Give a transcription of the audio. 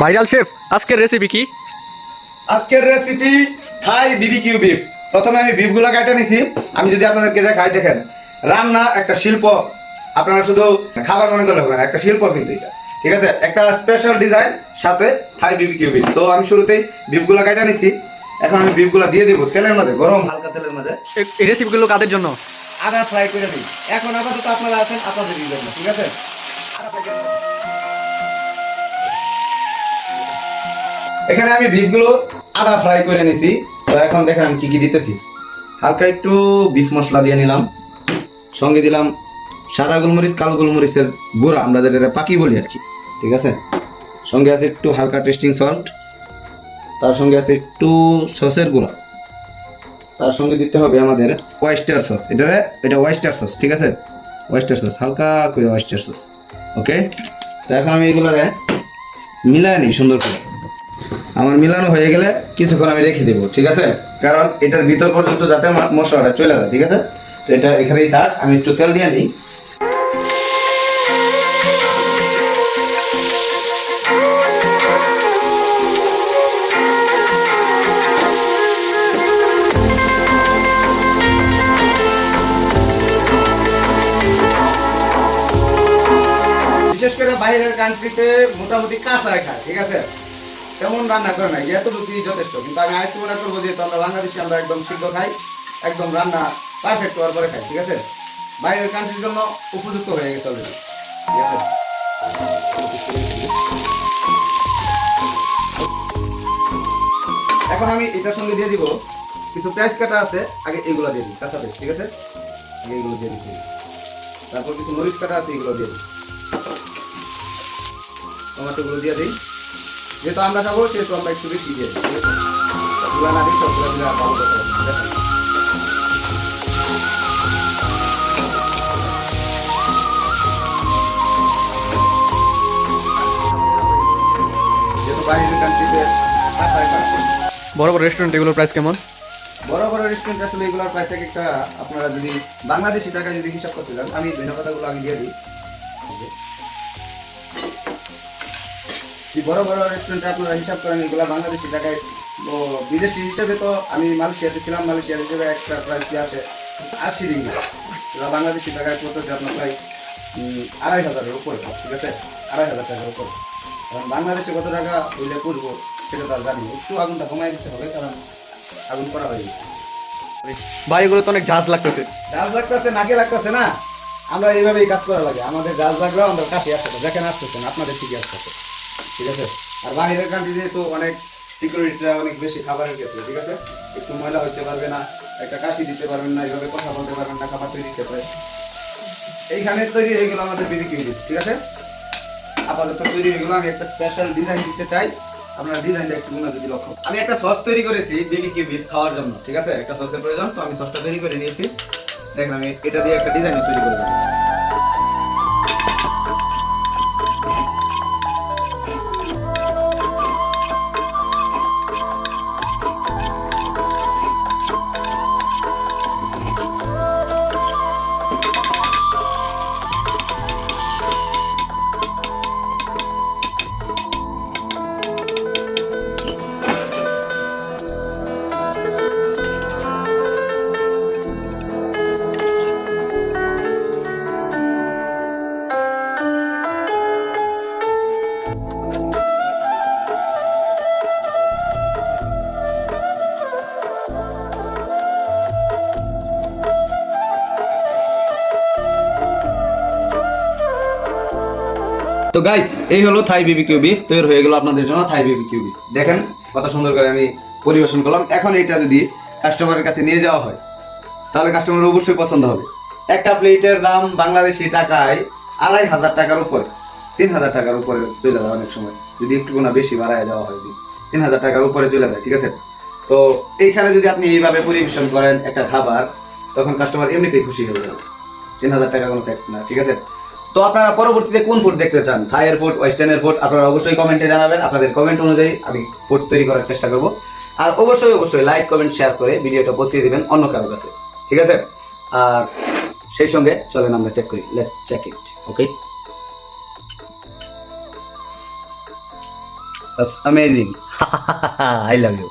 Viral chef আজকের recipe কি? আজকের রেসিপি থাই বিবিকিউ বিফ প্রথমে আমি বিফগুলো কেটে নিছি। আমি যদি আপনাদেরকে দেখাই দেখেন রান্না একটা শিল্প আপনারা শুধু খাবার মনে করলে হবে না একটা শিল্প কিন্তু এটা। ঠিক আছে? একটা স্পেশাল ডিজাইন সাথে থাই বিবিকিউ বিফ তো আমি শুরুতেই বিফগুলো কেটে নিছি। এখন আমি বিফগুলো দিয়ে দিব তেলের মাঝে গরম হালকা তেলের মাঝে এই রেসিপিগুলো কাদের জন্য? আদা ফ্রাই করে দিই। এখন আপাতত আপনারা আছেন আপনাদের জন্য ঠিক আছে? আদা fry করে এখানে আমি বিফগুলো আদা ফ্রাই করে নিছি। তো এখন দেখেন আমি কি কি দিতেছি। হালকা একটু বিফ মশলা দিয়ে নিলাম। সঙ্গে দিলাম সাদা গোলমরিচ, কালো গোলমরিচের গুঁড়া। আমরা যেটা পাকি বলি আর কি। ঠিক আছে? সঙ্গে আছে একটু হালকা টেস্টিং সল্ট তার সঙ্গে আছে একটু সসের গুঁড়া। তার সঙ্গে দিতে হবে আমাদের ওয়েস্টার সস এটা এটা ওয়েস্টার সস ঠিক আছে? ওয়েস্টার সস হালকা করে ওয়েস্টার সস ওকে তো এখন আমি এগুলোরে মিলায় নিই সুন্দর করে। আমার মিলানো হয়ে গেলে কিছুক্ষণ আমি রেখে দেবো, ঠিক আছে? কারণ এটার ভিতর পর্যন্ত যাতে আমার মশলাটা চলে যায়, ঠিক আছে? তো এটা এখানেই থাক, আমি একটু তেল দিয়ে নিই। বাইরের কান্ট্রিতে মোটামুটি কাঁচা খায়, ঠিক আছে? তেমন রান্না করে না এতটুকু যথেষ্ট, কিন্তু আমি আরেকটু মনে করব যেহেতু আমরা বাংলাদেশি আমরা একদম সিদ্ধ খাই, একদম রান্না পারফেক্ট হওয়ার পরে খাই, ঠিক আছে? বাইরের কান্ট্রির জন্য উপযুক্ত হয়ে গেছে অলরেডি ঠিক আছে? এখন আমি এটার সঙ্গে দিয়ে দিব কিছু পেঁয়াজ কাটা আছে, আগে এগুলো দিয়ে দিই, কাঁচা পেঁয়াজ, ঠিক আছে? আগে এগুলো দিয়ে দিচ্ছি। তারপর কিছু মরিচ কাটা আছে, এগুলো দিয়ে দিই। টমাটোগুলো দিয়ে দিই। যেহেতু আমরা খাব সেহেতু আমরা একটু বেশি দিয়ে সবগুলো না দিই সবগুলো দিলে ভালো খায় বড় বড় রেস্টুরেন্ট এগুলোর প্রাইস কেমন? বড় বড় রেস্টুরেন্ট আসলে এগুলোর প্রাইস এক একটা আপনারা যদি বাংলাদেশি টাকা যদি হিসাব করতে চান আমি ধন্যবাদগুলো আগে দিয়ে দিই। বড় বড় রেস্টুরেন্টে আপনারা হিসাব করেন এগুলো বাংলাদেশি টাকায় বিদেশি হিসেবে তো আমি মালয়েশিয়াতে ছিলাম মালয়েশিয়ার হিসেবে একটা প্রাইস আসে আশি রিঙ্গি। এগুলো বাংলাদেশি টাকায় পড়তেছে আপনার প্রায় আড়াই হাজারের উপরে ঠিক আছে? আড়াই হাজার টাকার উপরে। কারণ বাংলাদেশে কত টাকা হইলে করব সেটা তো আর জানি একটু আগুনটা কমাই দিতে হবে কারণ আগুন করা হয়ে গেছে। ভাই তো অনেক ঝাঁজ লাগতেছে। গাছ লাগতেছে নাকে লাগতেছে না। আমরা এইভাবেই কাজ করা লাগে। আমাদের গাছ লাগলেও আমরা কাছে আসতে দেখেন আসতেছেন আপনাদের ঠিকই আসতেছে। ঠিক আছে? আর বাহিরের কান্ট্রিতে তো অনেক সিকিউরিটিরা অনেক বেশি খাবারের ক্ষেত্রে, ঠিক আছে? একটু ময়লা হইতে পারবে না, একটা কাশি দিতে পারবেন না, এইভাবে কথা বলতে পারবেন না, খাবার তৈরি ক্ষেত্রে। এইখানে তৈরি হয়ে গেল আমাদের বিবি কিউরি ঠিক আছে? আপাতত তৈরি হয়ে গেলো, আমি একটা স্পেশাল ডিজাইন দিতে চাই। আপনার ডিজাইনটা একটু মনে যদি লক্ষ্য আমি একটা সস তৈরি করেছি বিবি কিউবি খাওয়ার জন্য, ঠিক আছে? একটা সসের প্রয়োজন, তো আমি সসটা তৈরি করে নিয়েছি। দেখেন, আমি এটা দিয়ে একটা ডিজাইন তৈরি করে দিচ্ছি তো গাইস এই হলো থাই বিবিকিউ বিফ তৈরি হয়ে গেল আপনাদের জন্য থাই বিবিকিউ বিফ দেখেন কত সুন্দর করে আমি পরিবেশন করলাম। এখন এটা যদি কাস্টমারের কাছে নিয়ে যাওয়া হয়, তাহলে কাস্টমার অবশ্যই পছন্দ হবে। একটা প্লেটের দাম বাংলাদেশি টাকায় আড়াই হাজার টাকার উপরে, তিন হাজার টাকার উপরে চলে যায় অনেক সময়। যদি একটু না বেশি বাড়ায় দেওয়া হয় তিন হাজার টাকার উপরে চলে যায়, ঠিক আছে? তো এইখানে যদি আপনি এইভাবে পরিবেশন করেন একটা খাবার, তখন কাস্টমার এমনিতেই খুশি হয়ে যাবে। তিন হাজার টাকা কোনো ফ্যাক্ট না, ঠিক আছে? তো আপনারা পরবর্তীতে কোন ফুড দেখতে চান? থাইয়ের ফুড, ওয়েস্টার্নের ফুড, আপনারা অবশ্যই কমেন্টে জানাবেন। আপনাদের কমেন্ট অনুযায়ী আমি ফুড তৈরি করার চেষ্টা করব। আর অবশ্যই অবশ্যই লাইক, কমেন্ট, শেয়ার করে ভিডিওটা পৌঁছে দিবেন অন্য কারও কাছে। ঠিক আছে? আর সেই সঙ্গে চলেন আমরা চেক করি। Let's check it okay that's amazing I love you